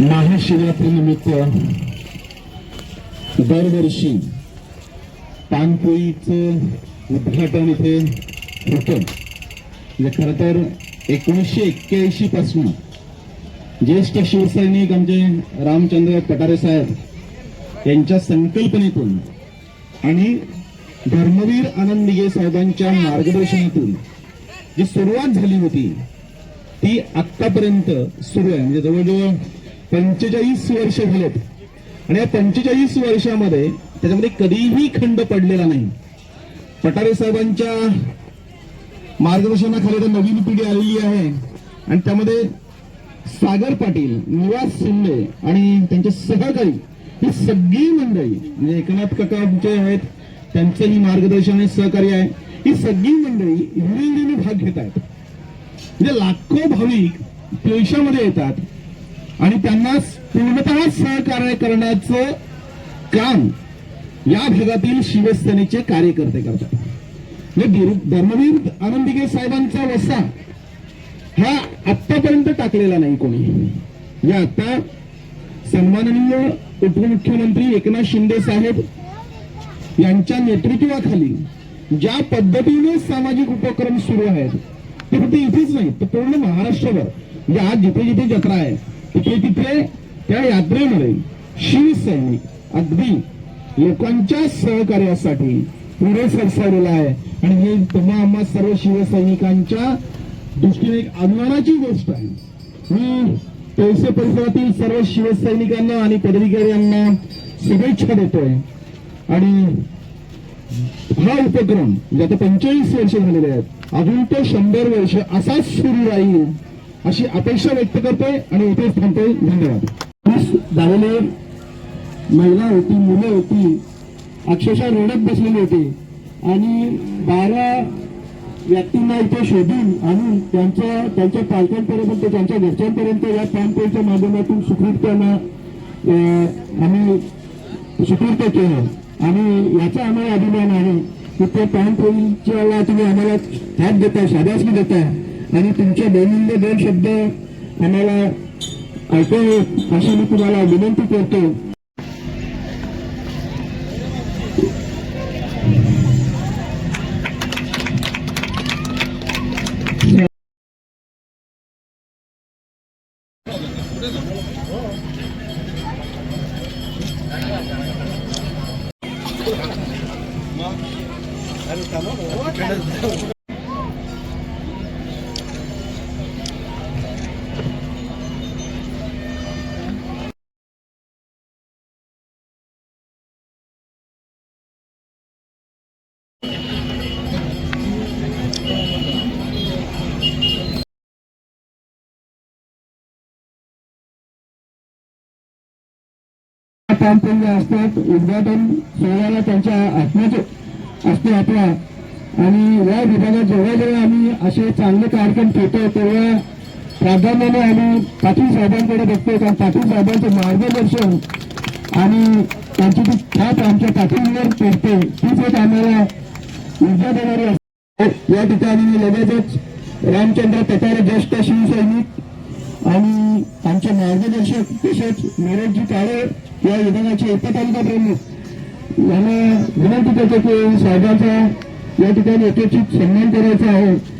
महाशिवरात्रीनिमित्त दरवर्षी पानपोईचं उद्घाटन इथे होतं. म्हणजे खरं तर एकोणीसशे एक्क्याऐंशी पासून ज्येष्ठ शिवसैनिक आमचे रामचंद्र कटारे साहेब यांच्या संकल्पनेतून आणि धर्मवीर आनंद ये साहेबांच्या मार्गदर्शनातून जी सुरुवात झाली होती ती आतापर्यंत सुरू आहे. म्हणजे जवळजवळ पंचेचाळीस वर्ष झालेत आणि या पंचेचाळीस वर्षामध्ये त्याच्यामध्ये कधीही खंड पडलेला नाही. पटारे साहेबांच्या मार्गदर्शनाखाली आता नवीन पिढी आलेली आहे. आणि त्यामध्ये सागर पाटील निवास शिंदे आणि त्यांचे सहकारी ही सगळी मंडळी म्हणजे एकनाथ काका जे आहेत त्यांचंही मार्गदर्शन आणि सहकार्य आहे. ही सगळी मंडळी हिरिंगीने भाग घेत आहेत. म्हणजे लाखो भाविक पेशामध्ये येतात. आणि त्यांना पूर्णतः सहकार्य करण्याचं काम या भागातील शिवसेनेचे कार्यकर्ते करतात. म्हणजे धर्मवीर आनंदिगे साहेबांचा वसा हा आतापर्यंत टाकलेला नाही कोणी. या आता सन्माननीय उपमुख्यमंत्री एकनाथ शिंदे साहेब यांच्या नेतृत्वाखाली ज्या पद्धतीने सामाजिक उपक्रम सुरू आहेत ते फक्त इथेच नाही तर पूर्ण महाराष्ट्रभर. म्हणजे आज जिथे जिथे जत्रा आहे तिथे तिथे त्या यात्रेमध्ये शिवसैनिक अगदी लोकांच्या सहकार्यासाठी पुढे सरसावलेला आहे. आणि हे तुम्हा आम्हा सर्व शिवसैनिकांच्या दृष्टीने एक अभिमानाची गोष्ट आहे. मी पैसे परिसरातील सर्व शिवसैनिकांना आणि पदाधिकाऱ्यांना शुभेच्छा देतोय. आणि हा उपक्रम म्हणजे आता पंचेचाळीस वर्ष झालेले आहेत अजून तो शंभर वर्ष असाच सुरू राहील. अशी अपेक्षा व्यक्त करतोय आणि इथेच थांबतोय. धन्यवाद. झालेले महिला होती मुलं होती अक्षरशः रडत बसलेली होती. आणि बारा व्यक्तींना इथे शोधून आणून त्यांच्या त्यांच्या पालकांपर्यंत त्यांच्या घरच्यांपर्यंत या पानपोईच्या माध्यमातून सुखरूपपणा आम्ही सुपूर्त केलं. आणि याचा आम्हाला अभिमान आहे की त्या पानपोईच्या तुम्ही आम्हाला हात देताय शाबासकी देताय. आणि तुमचे बहुमूल्य दोन शब्द आम्हाला ऐकावे अशी मी तुम्हाला विनंती करतो पानपंज असतात उद्घाटन सोहळ्याला त्यांच्या आत्म्याचे असते आपला आणि या विभागात जेव्हा जेव्हा आम्ही असे चांगले कार्यक्रम ठेवतो तेव्हा प्राधान्याने आम्ही पाटील साहेबांकडे बघतो. कारण पाटील साहेबांचं मार्गदर्शन आणि त्यांची जी छाप आमच्या पाठीवर पेरते तीच एक आम्हाला ऊर्जा देणारी असते. या ठिकाणी लगेचच रामचंद्र तटारे ज्येष्ठ शिवसैनिक आणि आमचे मार्गदर्शक तसेच नीरजजी काळे या विभागाचे उपतालिका प्रमुख यांना विनंती करतो की साहेबांचा या ठिकाणी यथोचित सन्मान करायचा आहे.